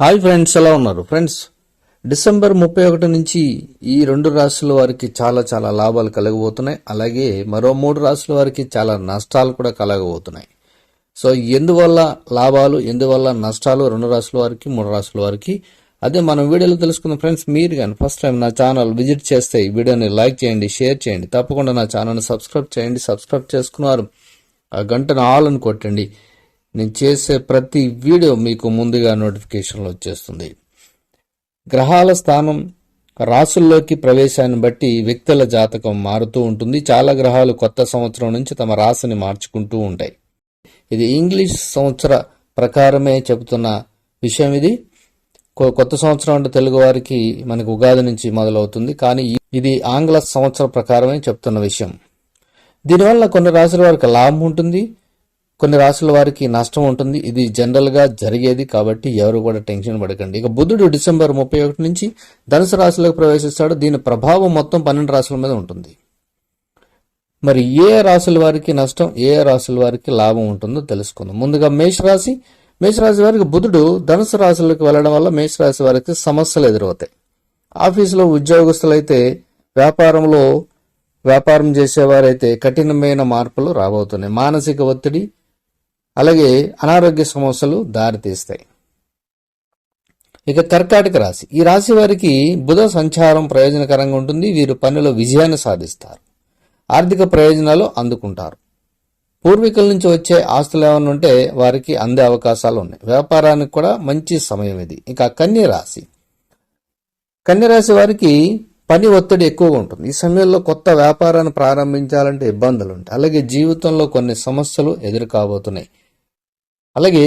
Hi friends ఎలా ఉన్నారు? Friends December ముప్పై ఒకటి నుంచి ఈ రెండు రాశుల వారికి చాలా చాలా లాభాలు కలగబోతున్నాయి. అలాగే మరో మూడు రాశుల వారికి చాలా నష్టాలు కూడా కలగబోతున్నాయి. సో ఎందువల్ల లాభాలు ఎందువల్ల నష్టాలు? రెండు రాశుల వారికి మూడు రాశుల వారికి అదే మనం వీడియోలో తెలుసుకున్న ఫ్రెండ్స్ మీరు కానీ ఫస్ట్ టైం నా ఛానల్ విజిట్ చేస్తే ఈ వీడియోని లైక్ చేయండి షేర్ చేయండి. తప్పకుండా నా ఛానల్ని సబ్స్క్రైబ్ చేయండి. సబ్స్క్రైబ్ చేసుకున్నారు ఆ గంటను ఆల్ అని కొట్టండి. నేను చేసే ప్రతి వీడియో మీకు ముందుగా నోటిఫికేషన్లు వచ్చేస్తుంది. గ్రహాల స్థానం రాసుల్లోకి ప్రవేశాన్ని బట్టి వ్యక్తుల జాతకం మారుతూ ఉంటుంది. చాలా గ్రహాలు కొత్త సంవత్సరం నుంచి తమ రాశిని మార్చుకుంటూ ఉంటాయి. ఇది ఇంగ్లీష్ సంవత్సర ప్రకారమే చెబుతున్న విషయం ఇది. కొత్త సంవత్సరం అంటే తెలుగు వారికి మనకు ఉగాది నుంచి మొదలవుతుంది. కానీ ఇది ఆంగ్ల సంవత్సర ప్రకారమే చెప్తున్న విషయం. దీనివల్ల కొన్ని రాశుల వారికి లాభం ఉంటుంది కొన్ని రాశుల వారికి నష్టం ఉంటుంది. ఇది జనరల్గా జరిగేది కాబట్టి ఎవరు కూడా టెన్షన్ పడకండి. ఇక బుధుడు డిసెంబర్ ముప్పై ఒకటి నుంచి ధనుసు రాశిలోకి ప్రవేశిస్తాడు. దీని ప్రభావం మొత్తం పన్నెండు రాశుల మీద ఉంటుంది. మరి ఏ రాశుల వారికి నష్టం ఏ రాశుల వారికి లాభం ఉంటుందో తెలుసుకుందాం. ముందుగా మేషరాశి. మేషరాశి వారికి బుధుడు ధనుసు రాశులకు వెళ్ళడం వల్ల మేషరాశి వారికి సమస్యలు ఎదురవుతాయి. ఆఫీసులో ఉద్యోగస్తులైతే వ్యాపారంలో వ్యాపారం చేసేవారైతే కఠినమైన మార్పులు రాబోతున్నాయి. మానసిక ఒత్తిడి అలాగే అనారోగ్య సమస్యలు దారితీస్తాయి. ఇక కర్కాటక రాశి. ఈ రాశి వారికి బుధ సంచారం ప్రయోజనకరంగా ఉంటుంది. వీరు పనిలో విజయాన్ని సాధిస్తారు. ఆర్థిక ప్రయోజనాలు అందుకుంటారు. పూర్వీకుల నుంచి వచ్చే ఆస్తులు ఏమైనా ఉంటే వారికి అందే అవకాశాలు ఉన్నాయి. వ్యాపారానికి కూడా మంచి సమయం ఇది. ఇంకా కన్య రాశి. కన్య రాశి వారికి పని ఒత్తిడి ఎక్కువగా ఉంటుంది. ఈ సమయంలో కొత్త వ్యాపారాన్ని ప్రారంభించాలంటే ఇబ్బందులు ఉంటాయి. అలాగే జీవితంలో కొన్ని సమస్యలు ఎదురు కాబోతున్నాయి అలాగే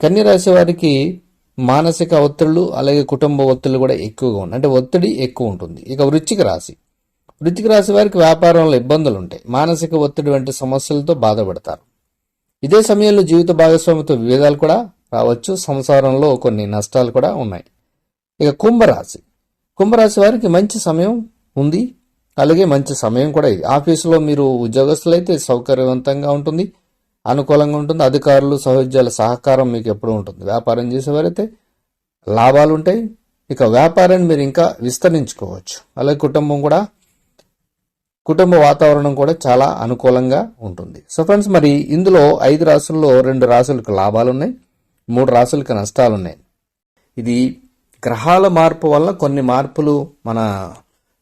కన్య రాశి వారికి మానసిక ఒత్తిళ్ళు అలాగే కుటుంబ ఒత్తిళ్ళు కూడా ఎక్కువగా ఉన్నాయి. అంటే ఒత్తిడి ఎక్కువ ఉంటుంది. ఇక వృచ్చిక రాశి. వృత్తికి రాశి వారికి వ్యాపారంలో ఇబ్బందులు ఉంటాయి మానసిక ఒత్తిడి వంటి సమస్యలతో బాధపడతారు. ఇదే సమయంలో జీవిత భాగస్వామితో విభేదాలు కూడా రావచ్చు. సంసారంలో కొన్ని నష్టాలు కూడా ఉన్నాయి. ఇక కుంభరాశి. కుంభరాశి వారికి మంచి సమయం ఉంది. అలాగే మంచి సమయం కూడా ఇది. ఆఫీసులో మీరు ఉద్యోగస్తులైతే సౌకర్యవంతంగా ఉంటుంది. అనుకూలంగా ఉంటుంది. అధికారులు సహోద్యాల సహకారం మీకు ఎప్పుడు ఉంటుంది. వ్యాపారం చేసేవారైతే లాభాలు ఉంటాయి ఇక వ్యాపారాన్ని మీరు ఇంకా విస్తరించుకోవచ్చు. అలాగే కుటుంబం కూడా కుటుంబ వాతావరణం కూడా చాలా అనుకూలంగా ఉంటుంది. సో ఫ్రెండ్స్ మరి ఇందులో ఐదు రాసుల్లో రెండు రాసులకు లాభాలు ఉన్నాయి మూడు రాసులకు నష్టాలు ఉన్నాయి ఇది గ్రహాల మార్పు వల్ల కొన్ని మార్పులు మన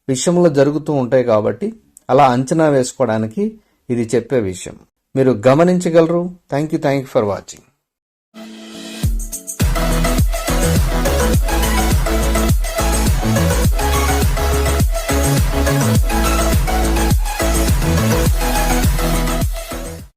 విషయంలో జరుగుతూ ఉంటాయి కాబట్టి అలా అంచనా వేసుకోవడానికి ఇది చెప్పే విషయం. మీరు గమనించగలరు. Thank you thank you for watching.